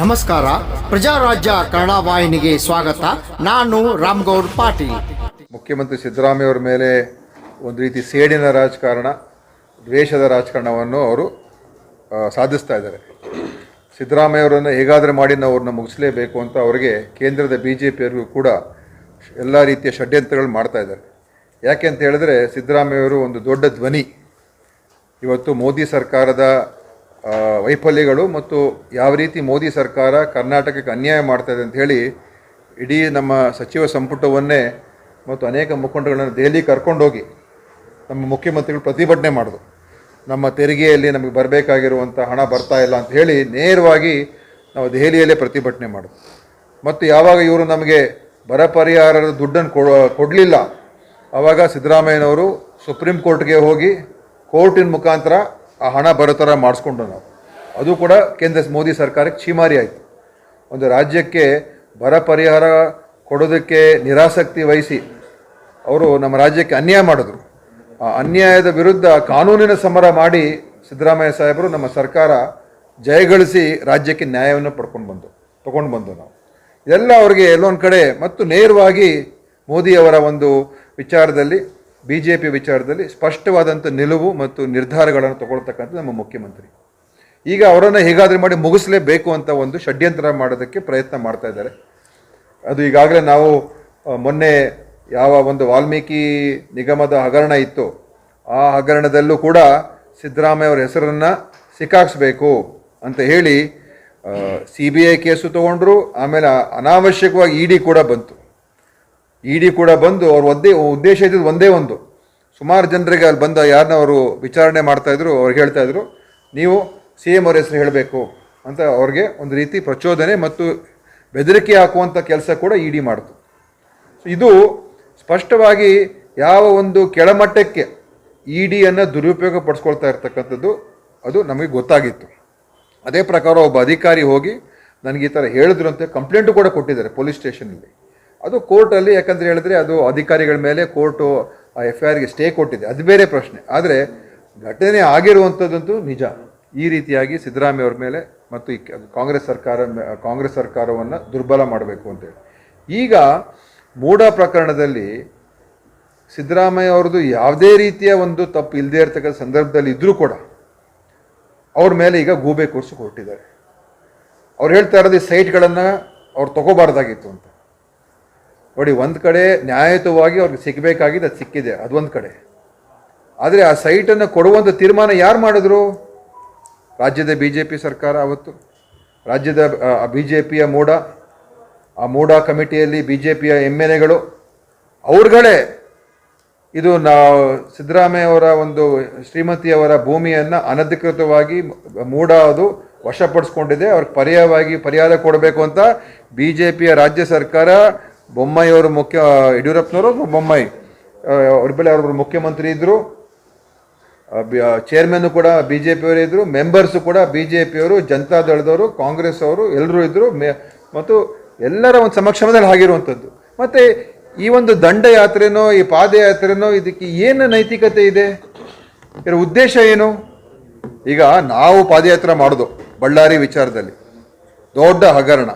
ನಮಸ್ಕಾರ. ಪ್ರಜಾರಾಜ್ಯ ಕನ್ನಡ ವಾಹಿನಿಗೆ ಸ್ವಾಗತ. ನಾನು ರಾಮ್ಗೌಡ್ ಪಾಟೀಲ್. ಮುಖ್ಯಮಂತ್ರಿ ಸಿದ್ದರಾಮಯ್ಯ ಅವರ ಮೇಲೆ ಒಂದು ರೀತಿ ಸೇಡಿನ ರಾಜಕಾರಣ, ದ್ವೇಷದ ರಾಜಕಾರಣವನ್ನು ಅವರು ಸಾಧಿಸ್ತಾ ಇದ್ದಾರೆ. ಸಿದ್ದರಾಮಯ್ಯವರನ್ನು ಹೇಗಾದರೂ ಮಾಡಿ ನಾವು ಅವ್ರನ್ನ ಮುಗಿಸಲೇಬೇಕು ಅಂತ ಅವರಿಗೆ ಕೇಂದ್ರದ ಬಿ ಜೆ ಪಿಯವರಿಗೂ ಕೂಡ ಎಲ್ಲ ರೀತಿಯ ಷಡ್ಯಂತ್ರಗಳು ಮಾಡ್ತಾ ಇದ್ದಾರೆ. ಯಾಕೆ ಅಂತ ಹೇಳಿದ್ರೆ ಸಿದ್ದರಾಮಯ್ಯವರು ಒಂದು ದೊಡ್ಡ ಧ್ವನಿ. ಇವತ್ತು ಮೋದಿ ಸರ್ಕಾರದ ವೈಫಲ್ಯಗಳು ಮತ್ತು ಯಾವ ರೀತಿ ಮೋದಿ ಸರ್ಕಾರ ಕರ್ನಾಟಕಕ್ಕೆ ಅನ್ಯಾಯ ಮಾಡ್ತಾಯಿದೆ ಅಂತ ಹೇಳಿ ಇಡೀ ನಮ್ಮ ಸಚಿವ ಸಂಪುಟವನ್ನೇ ಮತ್ತು ಅನೇಕ ಮುಖಂಡಗಳನ್ನು ದೆಹಲಿ ಕರ್ಕೊಂಡೋಗಿ ನಮ್ಮ ಮುಖ್ಯಮಂತ್ರಿಗಳು ಪ್ರತಿಭಟನೆ ಮಾಡಿದ್ರು ನಮ್ಮ ತೆರಿಗೆಯಲ್ಲಿ ನಮಗೆ ಬರಬೇಕಾಗಿರುವಂಥ ಹಣ ಬರ್ತಾ ಇಲ್ಲ ಅಂತ ಹೇಳಿ ನೇರವಾಗಿ ನಾವು ದೆಹಲಿಯಲ್ಲೇ ಪ್ರತಿಭಟನೆ ಮಾಡಿದ್ರು ಮತ್ತು ಯಾವಾಗ ಇವರು ನಮಗೆ ಬರ ಪರಿಹಾರದ ದುಡ್ಡನ್ನು ಕೊಡಲಿಲ್ಲ ಆವಾಗ ಸಿದ್ದರಾಮಯ್ಯನವರು ಸುಪ್ರೀಂ ಕೋರ್ಟ್ಗೆ ಹೋಗಿ ಕೋರ್ಟಿನ ಮುಖಾಂತರ ಆ ಹಣ ಬರೋ ಥರ ಮಾಡಿಸ್ಕೊಂಡು ನಾವು. ಅದು ಕೂಡ ಕೇಂದ್ರ ಮೋದಿ ಸರ್ಕಾರಕ್ಕೆ ಛೀಮಾರಿ ಆಯಿತು. ಒಂದು ರಾಜ್ಯಕ್ಕೆ ಬರ ಪರಿಹಾರ ಕೊಡೋದಕ್ಕೆ ನಿರಾಸಕ್ತಿ ವಹಿಸಿ ಅವರು ನಮ್ಮ ರಾಜ್ಯಕ್ಕೆ ಅನ್ಯಾಯ ಮಾಡಿದ್ರು. ಆ ಅನ್ಯಾಯದ ವಿರುದ್ಧ ಕಾನೂನಿನ ಸಮರ ಮಾಡಿ ಸಿದ್ದರಾಮಯ್ಯ ಸಾಹೇಬರು ನಮ್ಮ ಸರ್ಕಾರ ಜಯಗಳಿಸಿ ರಾಜ್ಯಕ್ಕೆ ನ್ಯಾಯವನ್ನು ಪಡ್ಕೊಂಡು ಬಂದು, ತಗೊಂಡು ಬಂದು ನಾವು. ಇದೆಲ್ಲ ಅವರಿಗೆ ಎಲ್ಲೊಂದು ಕಡೆ ಮತ್ತು ನೇರವಾಗಿ ಮೋದಿಯವರ ಒಂದು ವಿಚಾರದಲ್ಲಿ ಬಿ ಜೆ ಪಿ ವಿಚಾರದಲ್ಲಿ ಸ್ಪಷ್ಟವಾದಂಥ ನಿಲುವು ಮತ್ತು ನಿರ್ಧಾರಗಳನ್ನು ತಗೊಳ್ತಕ್ಕಂಥ ನಮ್ಮ ಮುಖ್ಯಮಂತ್ರಿ. ಈಗ ಅವರನ್ನು ಹೇಗಾದರೂ ಮಾಡಿ ಮುಗಿಸಲೇಬೇಕು ಅಂತ ಒಂದು ಷಡ್ಯಂತ್ರ ಮಾಡೋದಕ್ಕೆ ಪ್ರಯತ್ನ ಮಾಡ್ತಾ ಇದ್ದಾರೆ. ಅದು ಈಗಾಗಲೇ ನಾವು ಮೊನ್ನೆ ಯಾವ ಒಂದು ವಾಲ್ಮೀಕಿ ನಿಗಮದ ಹಗರಣ ಇತ್ತು, ಆ ಹಗರಣದಲ್ಲೂ ಕೂಡ ಸಿದ್ದರಾಮಯ್ಯ ಅವರ ಹೆಸರನ್ನು ಸಿಕ್ಕಾಕ್ಸ್ಬೇಕು ಅಂತ ಹೇಳಿ ಸಿ ಬಿ ಐ ಕೇಸು ತೊಗೊಂಡ್ರು, ಆಮೇಲೆ ಅನಾವಶ್ಯಕವಾಗಿ ಇ ಡಿ ಕೂಡ ಬಂತು. ಇ ಡಿ ಕೂಡ ಬಂದು ಅವ್ರ ಒದ್ದೇ ಉದ್ದೇಶ ಇದ್ದಿದ್ದು ಒಂದೇ ಒಂದು. ಸುಮಾರು ಜನರಿಗೆ ಅಲ್ಲಿ ಬಂದ ಯಾರನ್ನ ಅವರು ವಿಚಾರಣೆ ಮಾಡ್ತಾಯಿದ್ರು ಅವ್ರಿಗೆ ಹೇಳ್ತಾ ಇದ್ರು, ನೀವು ಸಿ ಎಂ ಅವ್ರ ಹೆಸರು ಹೇಳಬೇಕು ಅಂತ ಅವ್ರಿಗೆ ಒಂದು ರೀತಿ ಪ್ರಚೋದನೆ ಮತ್ತು ಬೆದರಿಕೆ ಹಾಕುವಂಥ ಕೆಲಸ ಕೂಡ ಇ ಡಿ ಮಾಡ್ತು ಇದು ಸ್ಪಷ್ಟವಾಗಿ ಯಾವ ಒಂದು ಕೆಳಮಟ್ಟಕ್ಕೆ ಇ ಡಿಯನ್ನು ದುರುಪಯೋಗ ಪಡಿಸ್ಕೊಳ್ತಾ ಇರ್ತಕ್ಕಂಥದ್ದು ಅದು ನಮಗೆ ಗೊತ್ತಾಗಿತ್ತು. ಅದೇ ಪ್ರಕಾರ ಒಬ್ಬ ಅಧಿಕಾರಿ ಹೋಗಿ ನನಗೆ ಈ ಥರ ಹೇಳಿದ್ರು ಅಂತ ಕಂಪ್ಲೇಂಟು ಕೂಡ ಕೊಟ್ಟಿದ್ದಾರೆ ಪೊಲೀಸ್ ಸ್ಟೇಷನಲ್ಲಿ ಅದು ಕೋರ್ಟಲ್ಲಿ ಯಾಕಂದ್ರೆ ಹೇಳಿದ್ರೆ ಅದು ಅಧಿಕಾರಿಗಳ ಮೇಲೆ ಕೋರ್ಟು, ಆ ಎಫ್ ಐ ಆರ್ಗೆ ಸ್ಟೇ ಕೊಟ್ಟಿದೆ. ಅದು ಬೇರೆ ಪ್ರಶ್ನೆ. ಆದರೆ ಘಟನೆ ಆಗಿರುವಂಥದ್ದಂತೂ ನಿಜ. ಈ ರೀತಿಯಾಗಿ ಸಿದ್ದರಾಮಯ್ಯ ಅವ್ರ ಮೇಲೆ ಮತ್ತು ಈ ಕಾಂಗ್ರೆಸ್ ಸರ್ಕಾರ, ಕಾಂಗ್ರೆಸ್ ಸರ್ಕಾರವನ್ನು ದುರ್ಬಲ ಮಾಡಬೇಕು ಅಂತೇಳಿ ಈಗ ಮೂಡ ಪ್ರಕರಣದಲ್ಲಿ ಸಿದ್ದರಾಮಯ್ಯ ಅವ್ರದ್ದು ಯಾವುದೇ ರೀತಿಯ ಒಂದು ತಪ್ಪು ಇಲ್ಲದೇ ಇರತಕ್ಕಂಥ ಸಂದರ್ಭದಲ್ಲಿ ಇದ್ದರೂ ಕೂಡ ಅವ್ರ ಮೇಲೆ ಈಗ ಗೂಬೆ ಕೂರಿಸಿ ಕೊಟ್ಟಿದ್ದಾರೆ. ಅವ್ರು ಹೇಳ್ತಾ ಇರೋದು ಈ ಸೈಟ್ಗಳನ್ನು ಅವ್ರು ತಗೋಬಾರ್ದಾಗಿತ್ತು ಅಂತ. ನೋಡಿ, ಒಂದು ಕಡೆ ನ್ಯಾಯಯುತವಾಗಿ ಅವ್ರಿಗೆ ಸಿಗಬೇಕಾಗಿದ್ದು ಅದು ಸಿಕ್ಕಿದೆ. ಅದೊಂದು ಕಡೆ. ಆದರೆ ಆ ಸೈಟನ್ನು ಕೊಡುವಂಥ ತೀರ್ಮಾನ ಯಾರು ಮಾಡಿದ್ರು? ರಾಜ್ಯದ ಬಿ ಜೆ ಪಿ ಸರ್ಕಾರ ಅವತ್ತು. ರಾಜ್ಯದ ಬಿ ಜೆ ಪಿಯ ಮೂಡ, ಆ ಮೂಡ ಕಮಿಟಿಯಲ್ಲಿ ಬಿ ಜೆ ಪಿಯ ಎಂ ಎಲ್ ಎಗಳು. ಅವ್ರುಗಳೇ, ಇದು ನಾ ಸಿದ್ದರಾಮಯ್ಯವರ ಒಂದು ಶ್ರೀಮತಿಯವರ ಭೂಮಿಯನ್ನು ಅನಧಿಕೃತವಾಗಿ ಮೂಡ ಅದು ವಶಪಡಿಸ್ಕೊಂಡಿದೆ. ಅವ್ರಿಗೆ ಪರ್ಯಾಯವಾಗಿ ಪರಿಹಾರ ಕೊಡಬೇಕು ಅಂತ ಬಿ ಜೆ ಪಿಯ ರಾಜ್ಯ ಸರ್ಕಾರ ಬೊಮ್ಮಾಯಿ ಅವರು ಮುಖ್ಯ, ಯಡಿಯೂರಪ್ಪನವರು ಅಥವಾ ಬೊಮ್ಮಾಯಿ? ಅವ್ರ ಬೆಳೆ ಅವ್ರೊಬ್ರು ಮುಖ್ಯಮಂತ್ರಿ ಇದ್ದರು ಚೇರ್ಮನ್ ಕೂಡ ಬಿ ಜೆ ಪಿಯವರು ಇದ್ದರು ಮೆಂಬರ್ಸ್ ಕೂಡ ಬಿ ಜೆ ಪಿಯವರು ಜನತಾ ದಳದವರು, ಕಾಂಗ್ರೆಸ್ ಅವರು ಎಲ್ಲರೂ ಇದ್ದರು ಮೇ, ಮತ್ತು ಎಲ್ಲರ ಒಂದು ಸಮಕ್ಷಮದಲ್ಲಿ ಆಗಿರುವಂಥದ್ದು. ಮತ್ತು ಈ ಒಂದು ದಂಡಯಾತ್ರೆನೋ, ಈ ಪಾದಯಾತ್ರೆನೋ, ಇದಕ್ಕೆ ಏನು ನೈತಿಕತೆ ಇದೆ? ಇದರ ಉದ್ದೇಶ ಏನು? ಈಗ ನಾವು ಪಾದಯಾತ್ರೆ ಮಾಡೋದು, ಬಳ್ಳಾರಿ ವಿಚಾರದಲ್ಲಿ. ದೊಡ್ಡ ಹಗರಣ.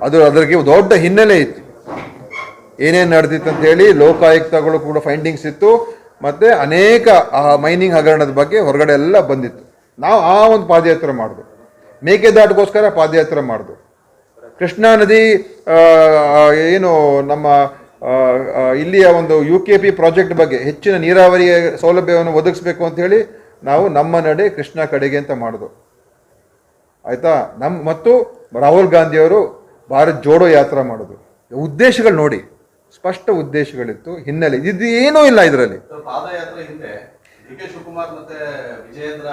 ಅದು ಅದಕ್ಕೆ ದೊಡ್ಡ ಹಿನ್ನೆಲೆ ಇತ್ತು. ಏನೇನು ನಡೆದಿತ್ತು ಅಂತ ಹೇಳಿ ಲೋಕಾಯುಕ್ತಗಳು ಕೂಡ ಫೈಂಡಿಂಗ್ಸ್ ಇತ್ತು. ಮತ್ತೆ ಅನೇಕ ಮೈನಿಂಗ್ ಹಗರಣದ ಬಗ್ಗೆ ಹೊರಗಡೆ ಎಲ್ಲ ಬಂದಿತ್ತು. ನಾವು ಆ ಒಂದು ಪಾದಯಾತ್ರೆ ಮಾಡಿದ್ವು ಮೇಕೆದಾಟಿಗೋಸ್ಕರ ಪಾದಯಾತ್ರೆ ಮಾಡಿದ್ವು ಕೃಷ್ಣಾ ನದಿ ಏನು ನಮ್ಮ ಇಲ್ಲಿಯ ಒಂದು ಯು ಕೆ ಪಿ ಪ್ರಾಜೆಕ್ಟ್ ಬಗ್ಗೆ ಹೆಚ್ಚಿನ ನೀರಾವರಿ ಸೌಲಭ್ಯವನ್ನು ಒದಗಿಸ್ಬೇಕು ಅಂತ ಹೇಳಿ ನಾವು ನಮ್ಮ ನಡೆ ಕೃಷ್ಣ ಕಡೆಗೆ ಅಂತ ಮಾಡಿದ್ವು ಆಯಿತಾ? ನಮ್ಮ ಮತ್ತು ರಾಹುಲ್ ಗಾಂಧಿಯವರು ಭಾರತ್ ಜೋಡೋ ಯಾತ್ರಾ ಮಾಡೋದು. ಉದ್ದೇಶಗಳು ನೋಡಿ. ಸ್ಪಷ್ಟ ಉದ್ದೇಶಗಳಿತ್ತು ಹಿನ್ನೆಲೆ. ಇದು ಏನೂ ಇಲ್ಲ ಇದರಲ್ಲಿ. ಪಾದಯಾತ್ರೆ ಹಿಂದೆ ವಿಜಯೇಂದ್ರ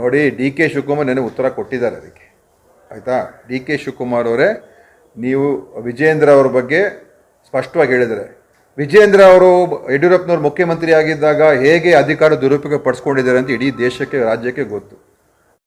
ನೋಡಿ ಡಿ ಕೆ ಶಿವಕುಮಾರ್ ನನಗೆ ಉತ್ತರ ಕೊಟ್ಟಿದ್ದಾರೆ ಅದಕ್ಕೆ. ಆಯಿತಾ? ಡಿ ಕೆ ಶಿವಕುಮಾರ್ ಅವರೇ ನೀವು ವಿಜಯೇಂದ್ರ ಅವ್ರ ಬಗ್ಗೆ ಸ್ಪಷ್ಟವಾಗಿ ಹೇಳಿದರೆ. ವಿಜೇಂದ್ರ ಅವರು ಯಡಿಯೂರಪ್ಪನವ್ರು ಮುಖ್ಯಮಂತ್ರಿ ಆಗಿದ್ದಾಗ ಹೇಗೆ ಅಧಿಕಾರ ದುರುಪಯೋಗ ಪಡಿಸ್ಕೊಂಡಿದ್ದಾರೆ ಅಂತ ಇಡೀ ದೇಶಕ್ಕೆ ರಾಜ್ಯಕ್ಕೆ ಗೊತ್ತು.